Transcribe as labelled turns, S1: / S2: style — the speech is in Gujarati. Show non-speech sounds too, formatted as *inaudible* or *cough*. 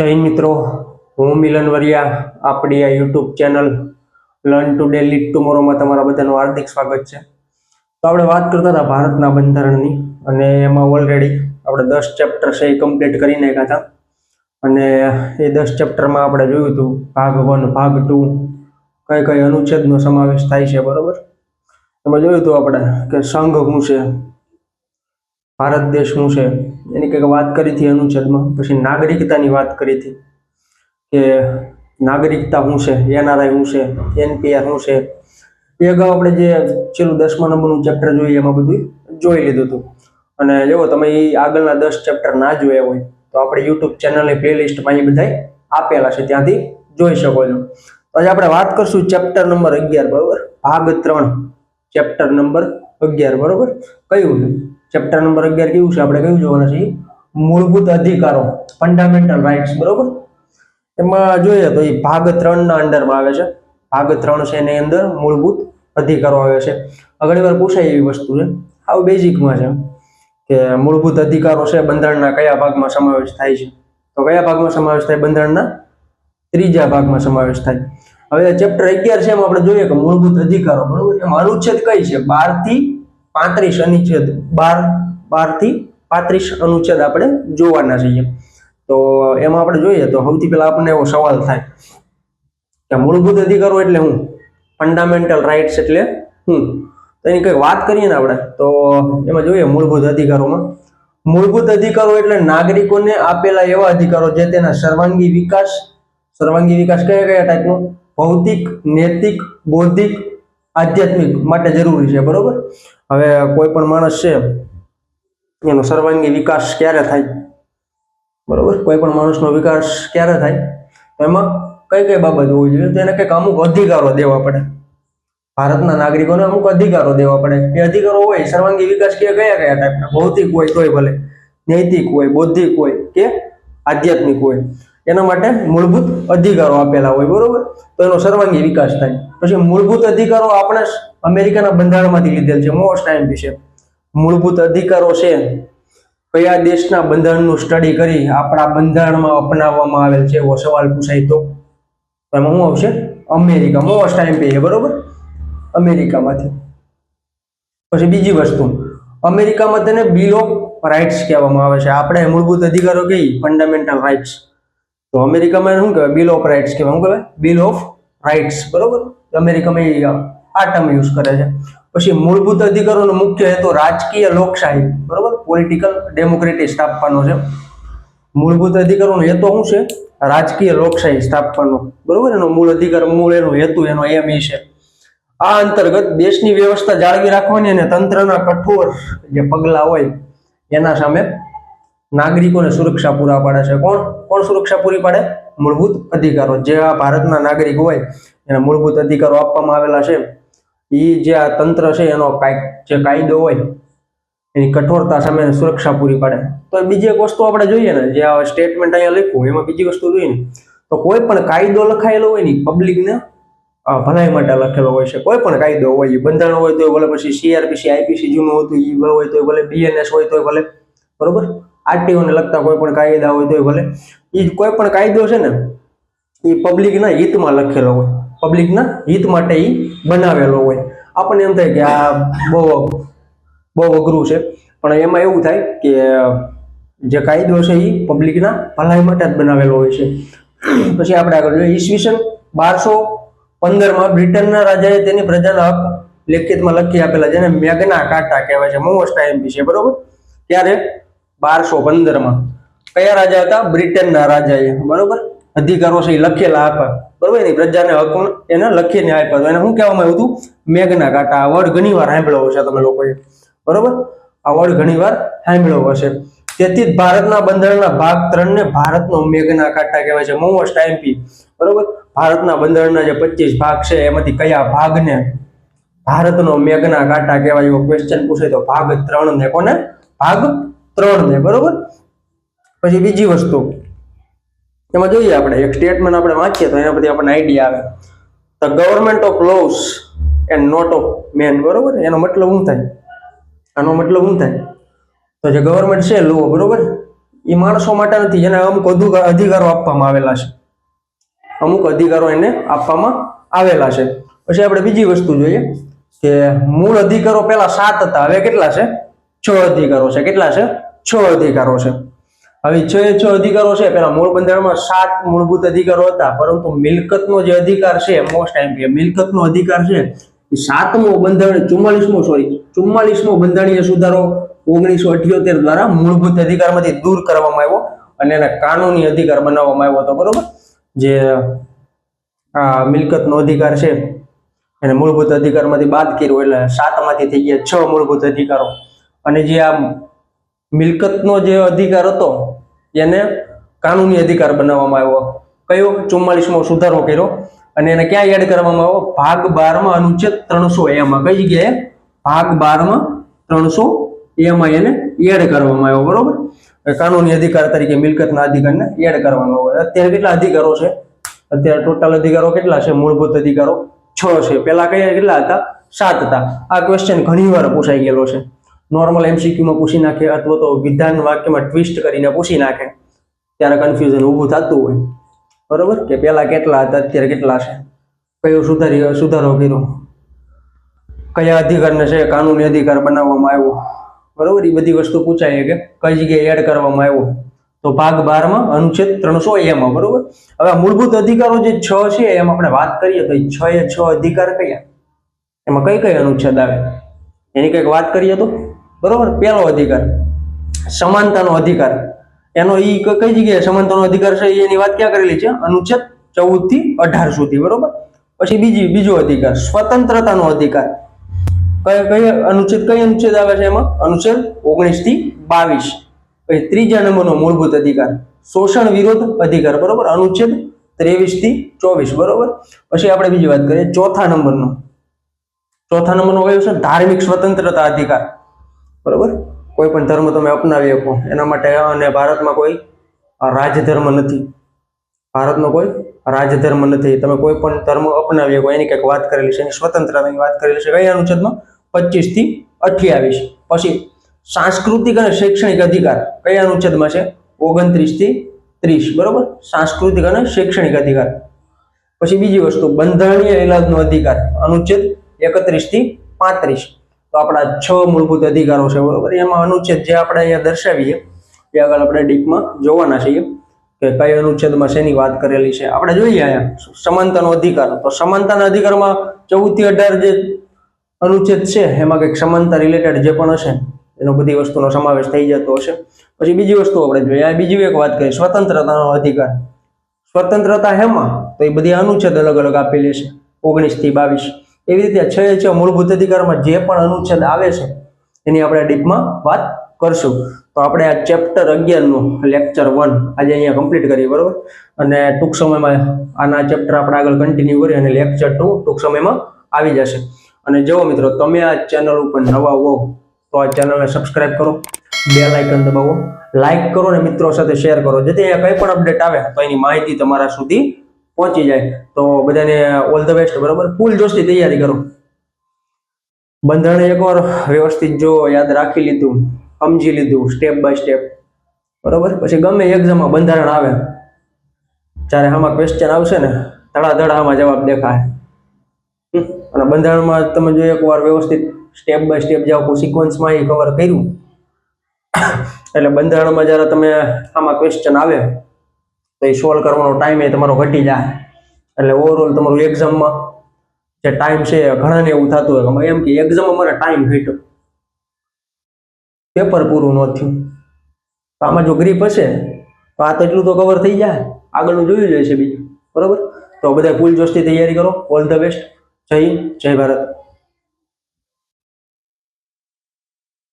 S1: જય મિત્રો. હું મિલન વરિયા, આપણી આ YouTube channel learn today lead ટુમોરોમાં તમારા બધાનું હાર્દિક સ્વાગત છે. તો આપણે વાત કરતા હતા ભારતના બંધારણની અને એમાં ઓલરેડી આપણે દસ ચેપ્ટર છે એ કમ્પ્લીટ કરી નાખ્યા હતા. અને એ દસ ચેપ્ટરમાં આપણે જોયું હતું ભાગ વન ભાગ ટુ કઈ કઈ અનુચ્છેદનો સમાવેશ થાય છે, બરોબર? એમાં જોયું હતું આપણે કે સંઘ શું છે? ભારત દેશ શું છે? એની કંઈક વાત કરી હતી અનુચ્છેદમાં. પછી નાગરિકતાની વાત કરી હતી કે નાગરિકતા શું છે? એનઆરઆઈ શું છે? એનપીઆર શું છે? એ અગાઉ આપણે જે છેલ્લું દસમા નંબરનું ચેપ્ટર જોઈએ એમાં બધું જોઈ લીધું હતું. અને જો તમે એ આગળના દસ ચેપ્ટર ના જોયા હોય, તો આપણે યુટ્યુબ ચેનલની પ્લેલિસ્ટમાં એ બધા આપેલા છે. ત્યાંથી જોઈ શકો છો. આજે આપણે વાત કરશું ચેપ્ટર નંબર અગિયાર, બરોબર? ભાગ ત્રણ, ચેપ્ટર નંબર અગિયાર, બરોબર? કયું ચેપ્ટર નંબર અગિયાર કેવું છે? આપણે કયું જોવાના છે મૂળભૂત અધિકારો ફંડામેન્ટલ રાઇટ્સ બરોબર? એમાં જોઈએ તો એ ભાગ ત્રણના અંડરમાં આવે છે. ભાગ ત્રણ છે એની અંદર મૂળભૂત અધિકારો આવે છે. વાર પૂછાય એવી વસ્તુ છે. આવું બેઝિકમાં છે કે મૂળભૂત અધિકારો છે બંધારણના કયા ભાગમાં સમાવેશ થાય છે? તો કયા ભાગમાં સમાવેશ થાય? બંધારણના ત્રીજા ભાગમાં સમાવેશ થાય. હવે ચેપ્ટર અગિયાર છે એમાં આપણે જોઈએ કે મૂળભૂત અધિકારો, બરોબર? એમાં અનુચ્છેદ કઈ છે? બારથી પાંત્રીસ અનુચ્છેદ બાર બારથી પાંત્રીસ અનુચ્છેદ આપણે જોવાના છીએ. તો એમાં આપણે જોઈએ તો સૌથી પહેલાં આપણને એવો સવાલ થાય કે મૂળભૂત અધિકારો એટલે હું ફંડામેન્ટલ રાઇટ્સ એટલે હું તો એની કંઈક વાત કરીએ ને આપણે, તો એમાં જોઈએ મૂળભૂત અધિકારોમાં. મૂળભૂત અધિકારો એટલે નાગરિકોને આપેલા એવા અધિકારો જે તેના સર્વાંગી વિકાસ સર્વાંગી વિકાસ કયા કયા ટાઈપનો ભૌતિક, નૈતિક, બૌદ્ધિક આધ્યાત્મિક માટે જરૂરી છે, બરોબર? હવે કોઈ પણ માણસ છે, એનો સર્વાંગી વિકાસ ક્યારે થાય? બરોબર? કોઈ પણ માણસનો વિકાસ ક્યારે થાય? એમાં કઈ કઈ બાબત હોવી જોઈએ? તો એને કંઈક અમુક અધિકારો દેવા પડે. ભારતના નાગરિકોને અમુક અધિકારો દેવા પડે. એ અધિકારો હોય, સર્વાંગી વિકાસ કે કયા કયા ટાઈપના? ભૌતિક હોય તોય ભલે, નૈતિક હોય, બૌદ્ધિક હોય કે આધ્યાત્મિક હોય. એના માટે મૂળભૂત અધિકારો આપેલા હોય, બરોબર? તો એનો સર્વાંગી વિકાસ થાય. પછી મૂળભૂત અધિકારો આપણે અમેરિકાના બંધારણમાંથી લીધેલ છે મોસ્ટ ટાઈમ વિશે મૂળભૂત અધિકારો છે કયા દેશના બંધારણનું સ્ટડી કરી આપણા બંધારણમાં અપનાવવામાં આવેલ છે, એવો સવાલ પૂછાય તો. એમાં શું આવશે? અમેરિકા મોસ્ટ ટાઈમ પે બરોબર? અમેરિકામાંથી. પછી બીજી વસ્તુ, અમેરિકામાં તેને બિલ ઓફ રાઇટ્સ કહેવામાં આવે છે. આપણે મૂળભૂત અધિકારો કઈ? ફંડામેન્ટલ રાઇટ્સ તો અમેરિકામાં શું કહેવાય? બિલ ઓફ રાઇટ્સ કહેવાય. શું કહેવાય? બિલ ઓફ રાઇટ્સ બરોબર? અમેરિકામાં એ આ ટર્મ યુઝ કરે છે. પછી મૂળભૂત અધિકારોનો મુખ્ય હેતુ રાજકીય લોકશાહી. બરોબર? પોલિટિકલ ડેમોક્રેટી સ્થાપવાનો છે. મૂળભૂત અધિકારોનો હેતુ શું છે? રાજકીય લોકશાહી સ્થાપવાનો. બરોબર? એનો મૂળ અધિકાર, મૂળ એનો હેતુ, એનો એમ એ છે. આ અંતર્ગત દેશની વ્યવસ્થા જાળવી રાખવાની અને તંત્રના કઠોર જે પગલા હોય, એના સામે નાગરિકોને સુરક્ષા પૂરા પાડે છે. કોણ? કોણ સુરક્ષા પૂરી પાડે? મૂળભૂત અધિકારો. જે આ ભારતના નાગરિક હોય, એના મૂળભૂત અધિકારો આપવામાં આવેલા છે. એ જે આ તંત્ર છે, એનો જે કાયદો હોય, એની કઠોરતા સામે સુરક્ષા પૂરી પાડે. તો બીજી એક વસ્તુ આપણે જોઈએ ને, જે આ સ્ટેટમેન્ટ અહીંયા લખ્યું, એમાં બીજી વસ્તુ જોઈએ ને, તો કોઈ પણ કાયદો લખાયેલો હોય ને પબ્લિકને ભલાઈ માટે લખેલો હોય છે. કોઈ પણ કાયદો હોય એ બંધારણ હોય તો ભલે પછી સીઆરપીસી આઈપીસી જૂનું હતું એ હોય તો ભલે બીએનએસ હોય તો ભલે, બરોબર? આરટીઓને લગતા કોઈ પણ કાયદા હોય તો ભલે. એ કોઈ પણ કાયદો છે ને એ પબ્લિકના હિતમાં લખેલો હોય. પબ્લિકના હિત માટે એ બનાવેલો હોય. આપણને એમ થાય કે આ બહુ બહુ અઘરું છે. પણ એમાં એવું થાય કે, જે કાયદો છે એ પબ્લિકના ભલાઈ માટે જ બનાવેલો હોય છે. પછી આપણે આગળ જોઈએ, ઈસવીસન બારસો પંદરમાં બ્રિટનના રાજાએ તેની પ્રજાના હક લેખિતમાં લખી આપેલા જેને મેઘના કાંટા કહેવાય છે, મોસ્ટ આઈએમપી છે, બરોબર? ત્યારે બારસો પંદરમાં. કયા રાજા હતા? બ્રિટનના એ બરોબર? અધિકારો છે એ લખેલા આપ્યા બરોબર? એની પ્રજાને હક એને લખીને આપ્યા એને શું કહેવામાં આવ્યું હતું? મેઘના કાંટા. આ વર્ડ ઘણી વાર સાંભળ્યો હશે તમે લોકોએ. બરોબર? આ વર્ડ ઘણી વાર સાંભળ્યો હશે. તેથી જ ભારતના બંધારણના ભાગ ત્રણ ને ભારતનો મેઘના કાંટા કહેવાય છે. મોસ્ટ ટાઈમપી બરોબર? ભારતના બંધારણના જે પચીસ ભાગ છે, એમાંથી કયા ભાગને ભારતનો મેઘના કાંટા કહેવાય એવો ક્વેશ્ચન પૂછે તો ભાગ ત્રણ ને કોને? ભાગ ત્રણ ને, બરોબર? પછી બીજી વસ્તુ. એમાં જોઈએ આપણે, એક સ્ટેટમેન્ટ આપણે વાંચીએ તો એના પરથી આપણને આઈડિયા આવે. The government of laws and not of men બરોબર? એનો મતલબ શું થાય? આનો મતલબ શું થાય? તો જે ગવર્મેન્ટ છે, લો, બરોબર? એ માણસો માટે નથી, એને અમુક અધિકાર આપવામાં આવેલા છે. અમુક અધિકારો એને આપવામાં આવેલા છે. પછી આપણે બીજી વસ્તુ જોઈએ કે મૂળ અધિકારો પેલા સાત હતા, હવે કેટલા છે? છ અધિકારો છે. કેટલા છે? છ અધિકારો છે. હવે છ છ અધિકારો છે પેલા મૂળ બંધારણમાં સાત મૂળભૂત અધિકારો હતા, પરંતુ મિલકતનો જે અધિકાર છે મોસ્ટ ટાઈમ મિલકતનો અધિકાર છે સાતમો બંધારણ, ચુમ્માલીસમો સોરી ચુમ્માલીસમો બંધારણીય સુધારો ઓગણીસો અઠ્યોતેર દ્વારા મૂળભૂત અધિકારમાંથી દૂર કરવામાં આવ્યો અને એને કાનૂની અધિકાર બનાવવામાં આવ્યો હતો, બરોબર? જે, આ મિલકતનો અધિકાર છે, એને મૂળભૂત અધિકારમાંથી બાદ કર્યો, એટલે સાતમાંથી થઈ ગયા છ મૂળભૂત અધિકારો. અને જે આ મિલકતનો જે અધિકાર હતો, એને કાનૂની અધિકાર બનાવવામાં આવ્યો. કયો? ચુમ્માલીસમો સુધારો કર્યો અને એને ક્યાં એડ કરવામાં આવ્યો? ભાગ બારમાં અનુચ્છેદ ત્રણસો એમાં કઈ જગ્યાએ? ભાગ બારમાં ત્રણસો એમાં એને એડ કરવામાં આવ્યો, બરોબર? કાનૂની અધિકાર તરીકે મિલકતના અધિકારને એડ કરવામાં આવ્યો. અત્યારે કેટલા અધિકારો છે? અત્યારે ટોટલ અધિકારો કેટલા છે? મૂળભૂત અધિકારો છ છે. પેલા કયા કેટલા હતા? સાત હતા. આ ક્વેશ્ચન ઘણીવાર પૂછાઈ ગયેલો છે. નોર્મલ એમસીક્યુમાં પૂછી નાખે અથવા તો વિધાન વાક્યમાં ટ્વિસ્ટ કરીને પૂછી નાખે, ત્યારે કન્ફ્યુઝન ઊભું થતું હોય. બરોબર? કે પહેલાં કેટલા હતા, અત્યારે કેટલા છે? કયો સુધારી, સુધારો કર્યો? કયા અધિકારને છે, કાનૂની અધિકાર બનાવવામાં આવ્યો? બરોબર? એ બધી વસ્તુ પૂછાય કે કઈ જગ્યાએ એડ કરવામાં આવ્યો? તો ભાગ બારમાં અનુચ્છેદ ત્રણસો એમાં બરોબર? હવે મૂળભૂત અધિકારો જે છ છે, એમ આપણે વાત કરીએ તો એ છ એ છ અધિકાર કયા? એમાં કઈ કઈ અનુચ્છેદ આવે? એની કંઈક વાત કરીએ તો? બરોબર? પહેલો અધિકાર. સમાનતાનો અધિકાર. એનો ઈ કઈ જગ્યાએ સમાનતાનો અધિકાર છે? એની વાત ક્યાં કરેલી છે? અનુચ્છેદ ચૌદથી અઢાર સુધી, બરોબર? પછી બીજી, બીજો અધિકાર, સ્વતંત્રતાનો અધિકાર. કઈ કઈ અનુચ્છેદ કઈ અનુચ્છેદ આવે છે એમાં? અનુચ્છેદ ઓગણીસથી બાવીસ. પછી ત્રીજા નંબરનો મૂળભૂત અધિકાર, શોષણ વિરોધ અધિકાર, બરોબર? અનુચ્છેદ ત્રેવીસથી ચોવીસ, બરોબર? પછી આપણે બીજી વાત કરીએ, ચોથા નંબરનો. ચોથા નંબરનો કયો છે? ધાર્મિક સ્વતંત્રતા અધિકાર. બરોબર? કોઈ પણ ધર્મ તમે અપનાવી શકો. એના માટે અને ભારતમાં કોઈ રાજધર્મ નથી. ભારતનો કોઈ રાજધર્મ નથી. તમે કોઈ પણ ધર્મ અપનાવી શકો. એની કંઈક વાત કરેલી છે. એની સ્વતંત્રતાની વાત કરેલી છે. કયા અનુચ્છેદમાં? પચીસથી અઠ્યાવીસ. પછી સાંસ્કૃતિક અને શૈક્ષણિક અધિકાર. કયા અનુચ્છેદમાં છે? ઓગણત્રીસથી ત્રીસ. બરાબર? સાંસ્કૃતિક અને શૈક્ષણિક અધિકાર. પછી બીજી વસ્તુ, બંધારણીય ઇલાજનો અધિકાર. અનુચ્છેદ એકત્રીસથી પાંત્રીસ. તો આપણા છ મૂળભૂત અધિકારો છે, બરોબર? એમાં અનુચ્છેદ જે આપણે અહીંયા દર્શાવીએ, એ આગળ આપણે ડીપમાં જોવાના છીએ કે કઈ અનુચ્છેદમાં શેની વાત કરેલી છે. આપણે જોઈએ અહીંયા, સમાનતાનો અધિકાર. તો સમાનતાના અધિકારમાં ચૌદથી અઢાર જે અનુચ્છેદ છે, એમાં કંઈક સમાનતા રિલેટેડ જે પણ હશે, એનો બધી વસ્તુનો સમાવેશ થઈ જતો હશે. પછી બીજી વસ્તુ આપણે જોઈએ. આ બીજી એક વાત કરીએ, સ્વતંત્રતાનો અધિકાર. સ્વતંત્રતા હેમાં? તો એ બધી અનુચ્છેદ અલગ અલગ આપેલી છે ઓગણીસથી બાવીસ. એવી રીતે છ છ મૂળભૂત અધિકારમાં જે પણ અનુચ્છેદ આવે છે, એની આપણે ડીપમાં વાત કરશું. તો આપણે આ ચેપ્ટર અગિયારનું લેક્ચર વન આજે અહીંયા કમ્પ્લીટ કરીએ, બરોબર? અને ટૂંક સમયમાં આના ચેપ્ટર આપણે આગળ કન્ટિન્યુ કરીએ અને લેક્ચર ટુ ટૂંક સમયમાં આવી જશે. અને જુઓ મિત્રો, તમે આ ચેનલ ઉપર નવા હો તો આ ચેનલને સબસ્ક્રાઇબ કરો બે લાઇકન દબાવો લાઇક કરો અને મિત્રો સાથે શેર કરો. જેથી અહીંયા કંઈ પણ અપડેટ આવે, તો એની માહિતી તમારા સુધી પહોંચી જાય. તો બધાને ઓલ ધ બેસ્ટ બરોબર? ફૂલ જોશથી તૈયારી કરો. બંધારણ એકવાર વ્યવસ્થિત જો યાદ રાખી લીધું, સમજી લીધું સ્ટેપ બાય સ્ટેપ બરોબર? પછી ગમે એક્ઝામમાં બંધારણ આવે. જ્યારે આમાં ક્વેશ્ચન આવશે ને, ધડાધડ આમાં જવાબ દેખાય. અને બંધારણમાં તમે જો એકવાર વ્યવસ્થિત સ્ટેપ બાય સ્ટેપ જાઓ સિક્વન્સમાં એ કવર કર્યું. *coughs* એટલે બંધારણમાં જ્યારે તમે આમાં ક્વેશ્ચન આવે તો એ સોલ્વ કરવાનો ટાઈમ એ તમારો ઘટી જાય. એટલે ઓવરઓલ તમારું એક્ઝામમાં જે ટાઈમ છે ઘણાને એવું થતું હોય. એમ કે એક્ઝામમાં મારે ટાઈમ ઘટ્યો. પેપર પૂરું ન થયું. તો આમાં જો ગ્રીપ હશે, તો આ તો એટલું તો કવર થઈ જાય. આગળનું જોયું જાય છે બીજું. બરોબર? તો બધા ફૂલ જોશથી તૈયારી કરો. ઓલ ધ બેસ્ટ જય જય ભારત.